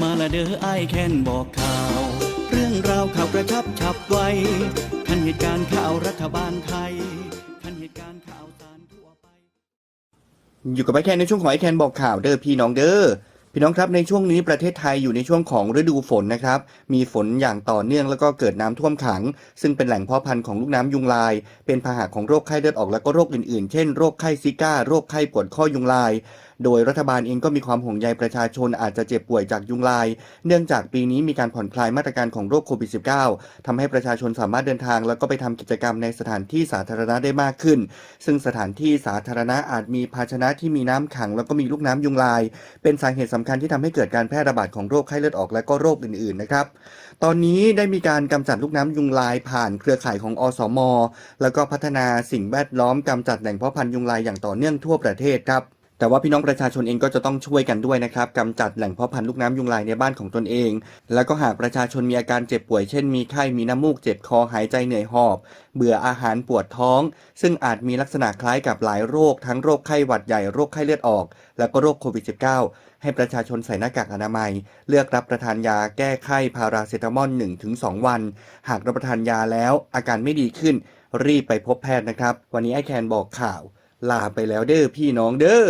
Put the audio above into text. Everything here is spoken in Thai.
มาละเด้อไอายแคนบอกข่าว เรื่องราวข่าวกระชับฉับไวทันเหตุการณ์ข่าวรัฐบาลไทยทันเหตุการณ์ข่าวสารทั่วไป อยู่กับไอแคนในช่วงของไอแคนบอกข่าวเด้อพี่น้องเด้อ พี่น้องครับในช่วงนี้ประเทศไทยอยู่ในช่วงของฤดูฝนนะครับ มีฝนอย่างต่อเนื่องแล้วก็เกิดน้ำท่วมขัง ซึ่งเป็นแหล่งเพาะพันธุ์ของลูกน้ำยุงลาย เป็นพาหะของโรคไข้เลือดออกแล้วก็โรคอื่นๆ เช่นโรคไข้ซิก้า โรคไข้ปวดข้อยุงลาย โดยรัฐบาลเองก็มีความห่วงใยประชาชนอาจจะเจ็บป่วยจากยุงลาย เนื่องจากปีนี้มีการผ่อนคลายมาตรการของโรคโควิด -19 ทำให้ประชาชนสามารถเดินทาง แล้วก็ไปทำกิจกรรมในสถานที่สาธารณะได้มากขึ้น ซึ่งสถานที่สาธารณะอาจมีภาชนะที่มีน้ำขัง แล้วก็มีลูกน้ำยุงลาย เป็นสาเหตุสาคัญที่ทำให้เกิดการแพร่ระบาดของโรคไข้เลือดออกและก็โรคอื่นๆนะครับ ตอนนี้ได้มีการกำจัดลูกน้ำยุงลายผ่านเครือข่ายของอสม แล้วก็พัฒนาสิ่งแวดล้อมกำจัดแหล่งเพาะพันธุ์ยุงลายอย่างต่อเนื่องทั่วประเทศครับ แต่ว่าพี่น้องประชาชนเองก็จะต้องช่วยกันด้วยนะครับกำจัดแหล่งเพาะพันธุ์ลูกน้ำยุงลายในบ้านของตนเอง แล้วก็หากประชาชนมีอาการเจ็บป่วยเช่นมีไข้มีน้ำมูกเจ็บคอหายใจเหนื่อยหอบ เบื่ออาหารปวดท้อง ซึ่งอาจมีลักษณะคล้ายกับหลายโรค ทั้งโรคไข้หวัดใหญ่โรคไข้เลือดออก แล้วก็โรคโควิด -19 ให้ประชาชนใส่หน้ากากอนามัย เลือกรับประทานยาแก้ไข้พาราเซตามอล 1-2 วัน หากรับประทานยาแล้วอาการไม่ดีขึ้น รีบไปพบแพทย์นะครับ วันนี้ไอแคนบอกข่าว ลาไปแล้วเด้อพี่น้องเด้อ